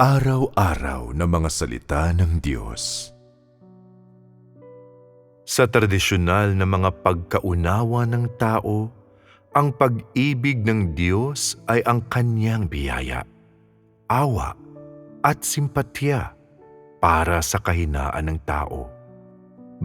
Araw-araw na mga salita ng Diyos. Sa tradisyonal na mga pagkaunawa ng tao, ang pag-ibig ng Diyos ay ang kanyang biyaya, awa at simpatya para sa kahinaan ng tao.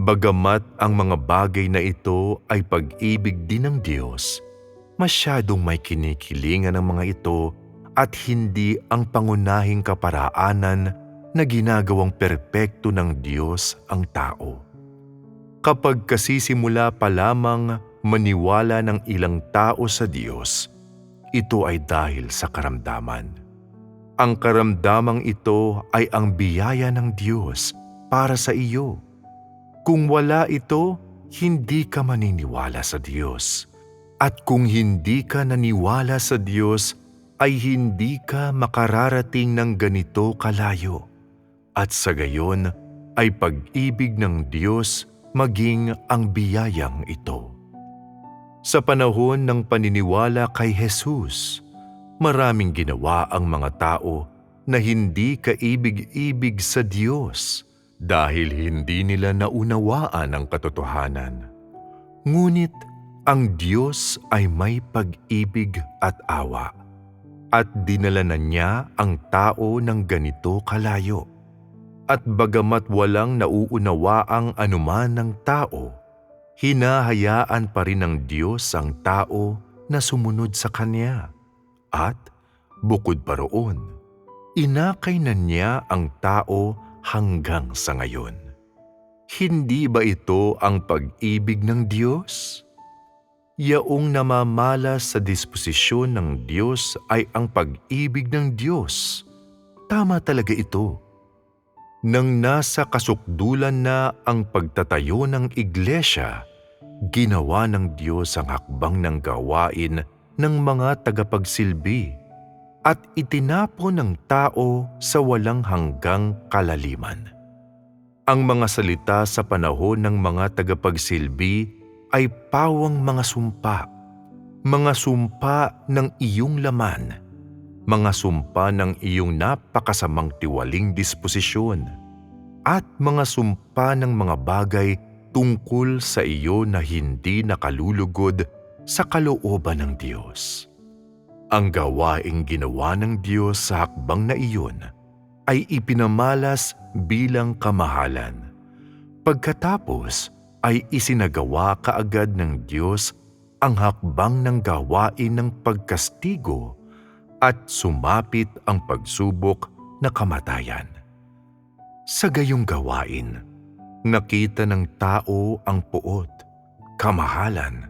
Bagamat ang mga bagay na ito ay pag-ibig din ng Diyos, masyadong may kinikilingan ng mga ito at hindi ang pangunahing kaparaanan na ginagawang perpekto ng Diyos ang tao. Kapag kasisimula pa lamang maniwala ng ilang tao sa Diyos, ito ay dahil sa karamdaman. Ang karamdamang ito ay ang biyaya ng Diyos para sa iyo. Kung wala ito, hindi ka maniniwala sa Diyos. At kung hindi ka naniwala sa Diyos, ay hindi ka makararating ng ganito kalayo. At sa gayon ay pag-ibig ng Diyos maging ang biyayang ito. Sa panahon ng paniniwala kay Jesus, maraming ginawa ang mga tao na hindi kaibig-ibig sa Diyos dahil hindi nila naunawaan ang katotohanan. Ngunit ang Diyos ay may pag-ibig at awa at dinala na niya ang tao ng ganito kalayo. At bagamat walang nauunawaang anuman ng tao, hinahayaan pa rin ng Diyos ang tao na sumunod sa Kanya. At bukod pa roon, inakay na niya ang tao hanggang sa ngayon. Hindi ba ito ang pag-ibig ng Diyos? Yaong namamalas sa disposisyon ng Diyos ay ang pag-ibig ng Diyos. Tama talaga ito. Nang nasa kasukdulan na ang pagtatayo ng iglesia, ginawa ng Diyos ang hakbang ng gawain ng mga tagapagsilbi at itinapon ng tao sa walang hanggang kalaliman. Ang mga salita sa panahon ng mga tagapagsilbi ay pawang mga sumpa, mga sumpa ng iyong laman, mga sumpa ng iyong napakasamang tiwaling disposisyon, at mga sumpa ng mga bagay tungkol sa iyo na hindi nakalulugod sa kalooban ng Diyos. Ang gawaing ginawa ng Diyos sa hakbang na iyon ay ipinamalas bilang kamahalan. Pagkatapos, ay isinagawa kaagad ng Diyos ang hakbang ng gawain ng pagkastigo at sumapit ang pagsubok na kamatayan. Sa gayong gawain, nakita ng tao ang puot, kamahalan,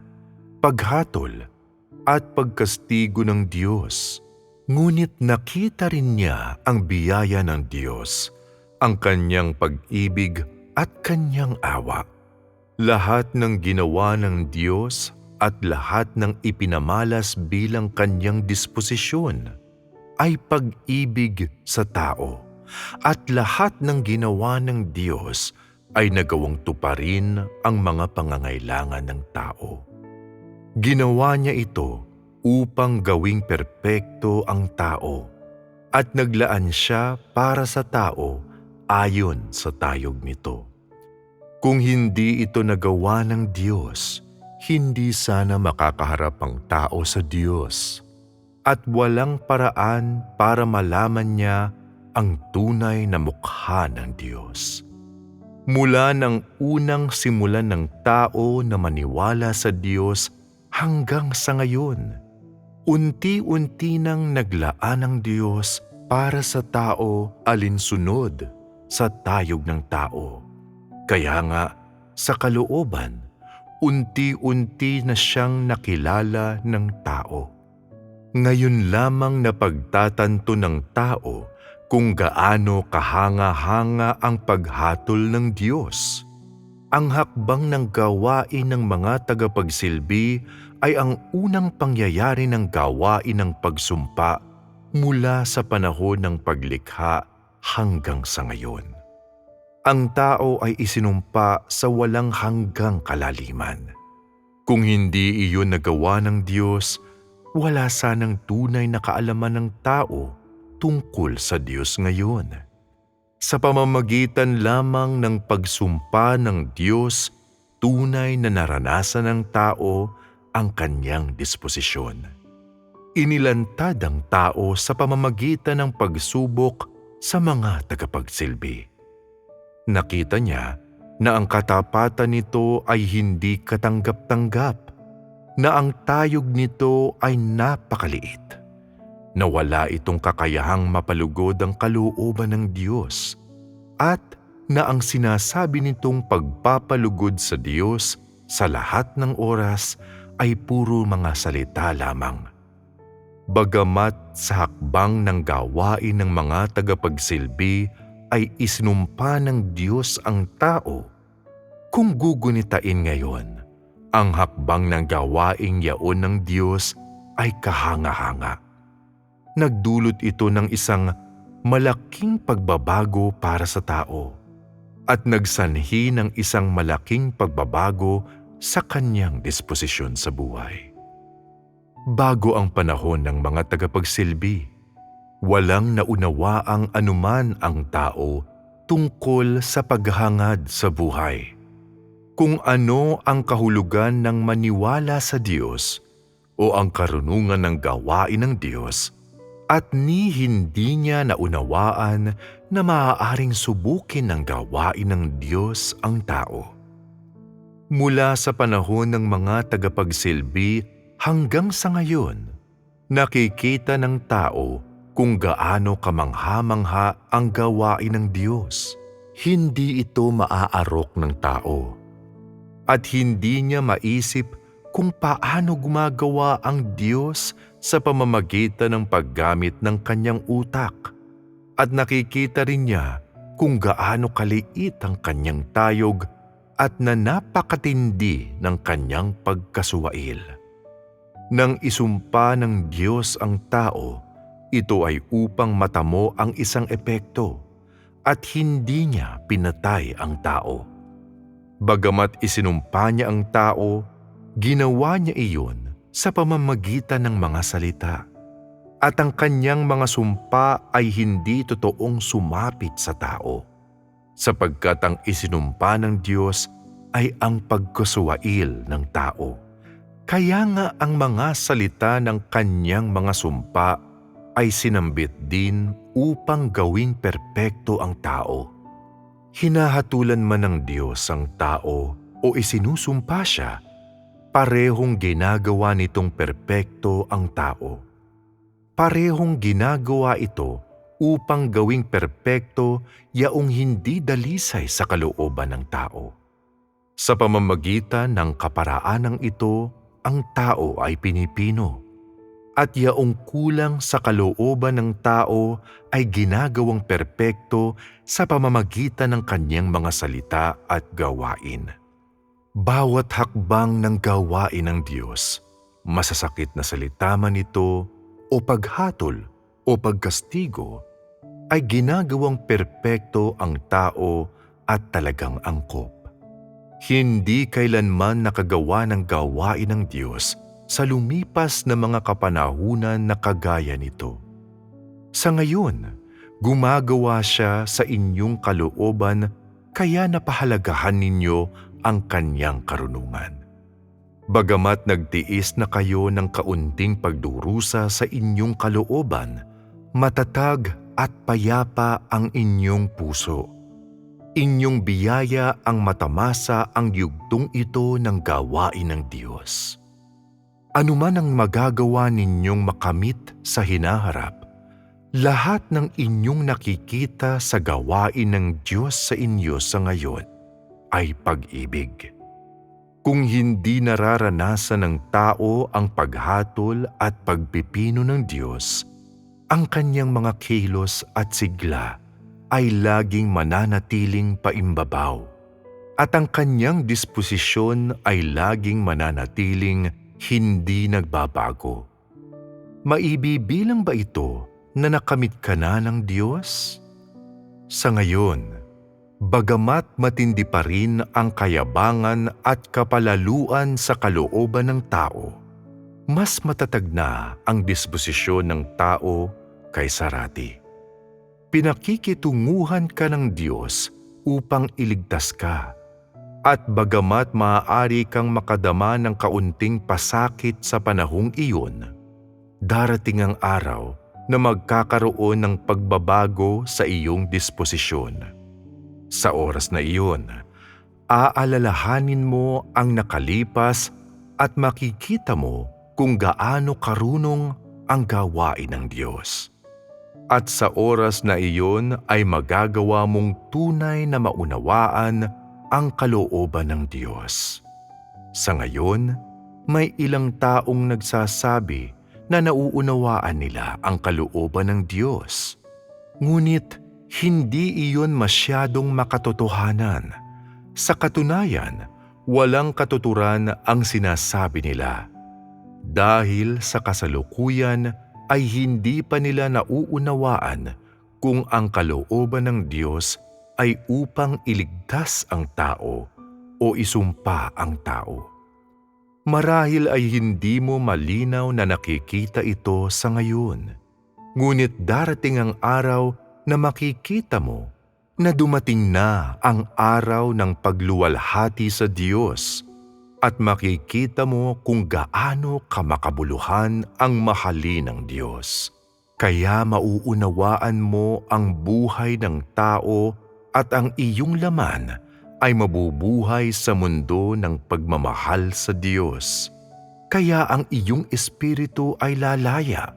paghatol at pagkastigo ng Diyos. Ngunit nakita rin niya ang biyaya ng Diyos, ang kanyang pag-ibig at kanyang awa lahat ng ginawa ng Diyos at lahat ng ipinamalas bilang kanyang disposisyon ay pag-ibig sa tao at lahat ng ginawa ng Diyos ay nagawang tuparin ang mga pangangailangan ng tao. Ginawa niya ito upang gawing perpekto ang tao at naglaan siya para sa tao ayon sa tayog nito. Kung hindi ito nagawa ng Diyos, hindi sana makakaharap ang tao sa Diyos at walang paraan para malaman niya ang tunay na mukha ng Diyos. Mula ng unang simulan ng tao na maniwala sa Diyos hanggang sa ngayon, unti-unti nang naglaan ng Diyos para sa tao alinsunod sa tayog ng tao kaya nga, sa kalooban, unti-unti na siyang nakilala ng tao. Ngayon lamang napagtatanto ng tao kung gaano kahanga-hanga ang paghatol ng Diyos. Ang hakbang ng gawain ng mga tagapagsilbi ay ang unang pangyayari ng gawain ng pagsumpa mula sa panahon ng paglikha hanggang sa ngayon ang tao ay isinumpa sa walang hanggang kalaliman. Kung hindi iyon nagawa ng Diyos, wala sanang tunay na kaalaman ng tao tungkol sa Diyos ngayon. Sa pamamagitan lamang ng pagsumpa ng Diyos, tunay na naranasan ng tao ang kanyang disposisyon. Inilantad ang tao sa pamamagitan ng pagsubok sa mga tagapagsilbi. Nakita niya na ang katapatan nito ay hindi katanggap-tanggap, na ang tayog nito ay napakaliit, na wala itong kakayahang mapalugod ang kalooban ng Diyos, at na ang sinasabi nitong pagpapalugod sa Diyos sa lahat ng oras ay puro mga salita lamang. Bagamat sa hakbang ng gawain ng mga tagapagsilbi ay isinumpa ng Diyos ang tao, kung gugunitain ngayon, ang hakbang ng gawaing yaon ng Diyos ay kahanga-hanga. Nagdulot ito ng isang malaking pagbabago para sa tao at nagsanhi ng isang malaking pagbabago sa kanyang disposisyon sa buhay. Bago ang panahon ng mga tagapagsilbi, walang naunawa ang anuman ang tao tungkol sa paghangad sa buhay. Kung ano ang kahulugan ng maniwala sa Diyos o ang karunungan ng gawain ng Diyos at ni hindi niya naunawaan na maaaring subukin ng gawain ng Diyos ang tao. Mula sa panahon ng mga tagapagsilbi hanggang sa ngayon, nakikita ng tao kung gaano kamangha-mangha ang gawain ng Diyos. Hindi ito maaarok ng tao. At hindi niya maisip kung paano gumagawa ang Diyos sa pamamagitan ng paggamit ng kanyang utak. At nakikita rin niya kung gaano kaliit ang kanyang tayog at na napakatindi ng kanyang pagkasuwail. Nang isumpa ng Diyos ang tao, ito ay upang matamo ang isang epekto at hindi niya pinatay ang tao. Bagamat isinumpa niya ang tao, ginawa niya iyon sa pamamagitan ng mga salita. At ang kanyang mga sumpa ay hindi totoong sumapit sa tao, sapagkat ang isinumpa ng Diyos ay ang pagkasuwail ng tao. Kaya nga ang mga salita ng kanyang mga sumpa ay sinambit din upang gawing perpekto ang tao. Hinahatulan man ng Diyos ang tao o isinusumpa siya, parehong ginagawa nitong perpekto ang tao. Parehong ginagawa ito upang gawing perpekto yaong hindi dalisay sa kalooban ng tao. Sa pamamagitan ng kaparaanang ito, ang tao ay pinipino at yaong kulang sa kalooban ng tao ay ginagawang perpekto sa pamamagitan ng kanyang mga salita at gawain. Bawat hakbang ng gawain ng Diyos, masasakit na salita man ito o paghatol o pagkastigo, ay ginagawang perpekto ang tao at talagang angkop. Hindi kailanman nakagawa ng gawain ng Diyos sa lumipas na mga kapanahunan na kagaya nito. Sa ngayon, gumagawa siya sa inyong kalooban kaya napahalagahan ninyo ang kanyang karunungan. Bagamat nagtiis na kayo ng kaunting pagdurusa sa inyong kalooban, matatag at payapa ang inyong puso. Inyong biyaya ang matamasa ang yugtong ito ng gawain ng Diyos. Ano man ang magagawa ninyong makamit sa hinaharap, lahat ng inyong nakikita sa gawain ng Diyos sa inyo sa ngayon ay pag-ibig. Kung hindi nararanasan ng tao ang paghatol at pagpipino ng Diyos, ang kanyang mga kilos at sigla ay laging mananatiling paimbabaw at ang kanyang disposisyon ay laging mananatiling hindi nagbabago. Maibibilang ba ito na nakamit ka na ng Diyos? Sa ngayon, bagamat matindi pa rin ang kayabangan at kapalaluan sa kalooban ng tao, mas matatag na ang disposisyon ng tao kay Sarati. Pinakikitunguhan ka ng Diyos upang iligtas ka. At bagamat maaari kang makadama ng kaunting pasakit sa panahong iyon, darating ang araw na magkakaroon ng pagbabago sa iyong disposisyon. Sa oras na iyon, aalalahanin mo ang nakalipas at makikita mo kung gaano karunong ang gawain ng Diyos. At sa oras na iyon ay magagawa mong tunay na maunawaan ang kalooban ng Diyos. Sa ngayon, may ilang taong nagsasabi na nauunawaan nila ang kalooban ng Diyos. Ngunit hindi iyon masyadong makatotohanan. Sa katunayan, walang katuturan ang sinasabi nila. Dahil sa kasalukuyan ay hindi pa nila nauunawaan kung ang kalooban ng Diyos ay upang iligtas ang tao o isumpa ang tao. Marahil ay hindi mo malinaw na nakikita ito sa ngayon. Ngunit darating ang araw na makikita mo na dumating na ang araw ng pagluwalhati sa Diyos at makikita mo kung gaano kamakabuluhan ang mahalin ng Diyos. Kaya mauunawaan mo ang buhay ng tao at ang iyong laman ay mabubuhay sa mundo ng pagmamahal sa Diyos. Kaya ang iyong espiritu ay lalaya,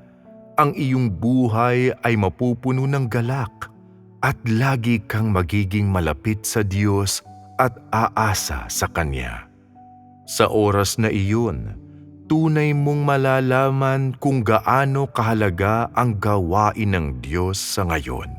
ang iyong buhay ay mapupuno ng galak, at lagi kang magiging malapit sa Diyos at aasa sa Kanya. Sa oras na iyon, tunay mong malalaman kung gaano kahalaga ang gawain ng Diyos sa ngayon